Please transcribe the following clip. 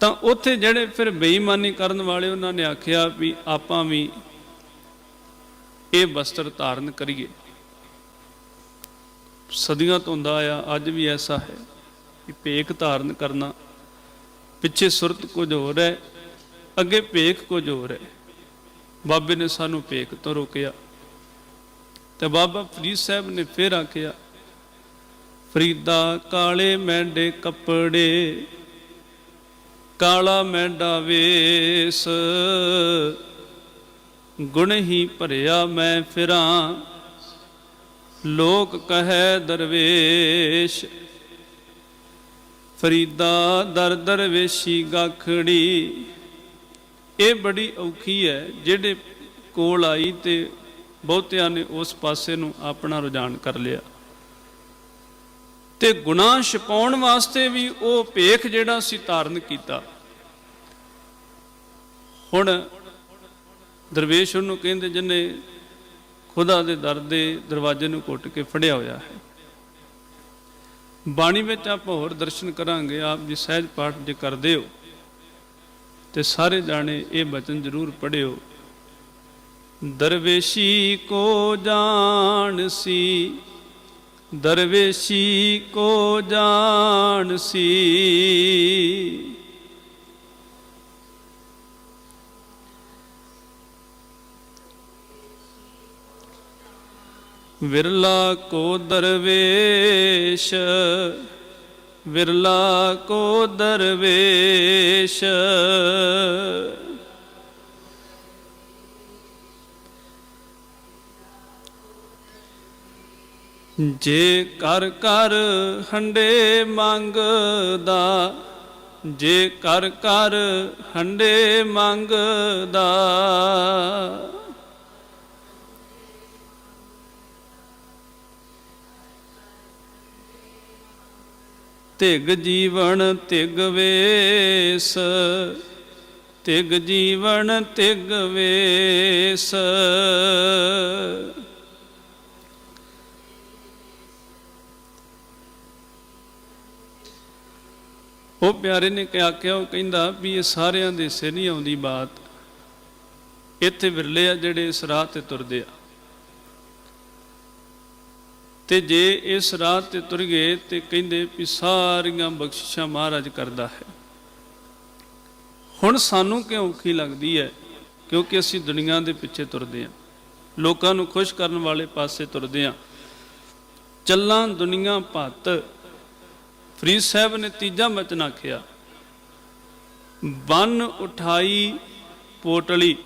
ਤਾਂ ਉੱਥੇ ਜਿਹੜੇ ਫਿਰ ਬੇਈਮਾਨੀ ਕਰਨ ਵਾਲੇ ਉਹਨਾਂ ਨੇ ਆਖਿਆ ਵੀ ਆਪਾਂ ਵੀ ਇਹ ਵਸਤਰ ਧਾਰਨ ਕਰੀਏ। ਸਦੀਆਂ ਤੋਂ ਹੁੰਦਾ ਆਇਆ, ਅੱਜ ਵੀ ਐਸਾ ਹੈ ਕਿ ਭੇਖ ਧਾਰਨ ਕਰਨਾ ਪਿੱਛੇ ਸੁਰਤ ਕੁਝ ਹੋਰ ਹੈ, ਅੱਗੇ ਭੇਖ ਕੁਝ ਹੋਰ ਹੈ। ਬਾਬੇ ਨੇ ਸਾਨੂੰ ਭੇਖ ਤੋਂ ਰੋਕਿਆ ਤੇ ਬਾਬਾ ਫਰੀਦ ਸਾਹਿਬ ਨੇ ਫਿਰ ਆਖਿਆ, ਫਰੀਦਾ ਕਾਲੇ ਮੈਂਡੇ ਕੱਪੜੇ ਕਾਲਾ ਮੈਂਡਾ ਵੇਸ। ਗੁਣ ਹੀ ਭਰਿਆ ਮੈਂ ਫਿਰਾਂ। ਲੋਕ ਕਹੈ ਦਰਵੇਸ਼। ਫਰੀਦਾ ਦਰ ਦਰਵੇਸ਼ੀ ਗਾਖੜੀ। ਇਹ ਬੜੀ ਔਖੀ ਹੈ, ਜਿਹੜੇ ਕੋਲ ਆਈ ਤੇ ਬਹੁਤਿਆਂ ਨੇ ਉਸ ਪਾਸੇ ਨੂੰ ਆਪਣਾ ਰੁਝਾਨ ਕਰ ਲਿਆ। ਤੇ ਗੁਨਾਹ ਛਪਾਉਣ ਵਾਸਤੇ ਵੀ ਉਹ ਭੇਖ ਜਿਹੜਾ ਸੀ ਧਾਰਨ ਕੀਤਾ। ਹੁਣ ਦਰਵੇਸ਼ ਉਹਨੂੰ ਕਹਿੰਦੇ ਜਿਨੇ ਖੁਦਾ ਦੇ ਦਰ ਦੇ ਦਰਵਾਜ਼ੇ ਨੂੰ ਘੁੱਟ ਕੇ ਫੜਿਆ ਹੋਇਆ ਹੈ। ਬਾਣੀ ਵਿੱਚ ਆਪਾਂ ਹੋਰ ਦਰਸ਼ਨ ਕਰਾਂਗੇ, ਆਪ ਜੀ ਸਹਿਜ ਪਾਠ ਜੇ ਕਰਦੇ ਹੋ ਤੇ ਸਾਰੇ ਜਾਣੇ ਇਹ ਬਚਨ ਜ਼ਰੂਰ ਪੜਿਓ ਦਰਵੇਸ਼ੀ ਕੋ ਜਾਣ ਸੀ ਦਰਵੇਸ਼ੀ ਕੋ ਜਾਣ ਸੀ। ਵਿਰਲਾ ਕੋ ਦਰਵੇਸ਼ ਵਿਰਲਾ ਕੋ ਦਰਵੇਸ਼। ਜੇ ਕਰ ਕਰ ਹੰਡੇ ਮੰਗਦਾ, ਜੇ ਕਰ ਕਰ ਹੰਡੇ ਮੰਗਦਾ। ਤਿਗ ਜੀਵਨ ਤਿਗ ਵੇਸ ਤਿਗ ਜੀਵਨ ਤਿਗ ਵੇਸ। ਉਹ ਪਿਆਰੇ ਨੇ ਕਿਹਾ ਕਿ ਉਹ ਕਹਿੰਦਾ ਵੀ ਇਹ ਸਾਰਿਆਂ ਦੇ ਸਿਰ ਨਹੀਂ ਆਉਂਦੀ ਬਾਤ। ਇੱਥੇ ਵਿਰਲੇ ਆ ਜਿਹੜੇ ਇਸ ਰਾਹ ਤੇ ਤੁਰਦੇ ਆ। ਤੇ ਜੇ ਇਸ ਰਾਹ ਤੇ ਤੁਰ ਗਏ ਤੇ ਕਹਿੰਦੇ ਵੀ ਸਾਰੀਆਂ ਬਖਸ਼ਿਸ਼ਾਂ ਮਹਾਰਾਜ ਕਰਦਾ ਹੈ। ਹੁਣ ਸਾਨੂੰ ਕਿਉਂ ਔਖੀ ਲੱਗਦੀ ਹੈ? ਕਿਉਂਕਿ ਅਸੀਂ ਦੁਨੀਆ ਦੇ ਪਿੱਛੇ ਤੁਰਦੇ ਹਾਂ। ਲੋਕਾਂ ਨੂੰ ਖੁਸ਼ ਕਰਨ ਵਾਲੇ ਪਾਸੇ ਤੁਰਦੇ ਹਾਂ। ਚੱਲਾਂ ਦੁਨੀਆ ਭੱਤ ਫਰੀਦ ਸਾਹਿਬ ਨੇ ਤੀਜਾ ਬਚਨ ਆਖਿਆ ਬਨ ਉਠਾਈ ਪੋਟਲੀ।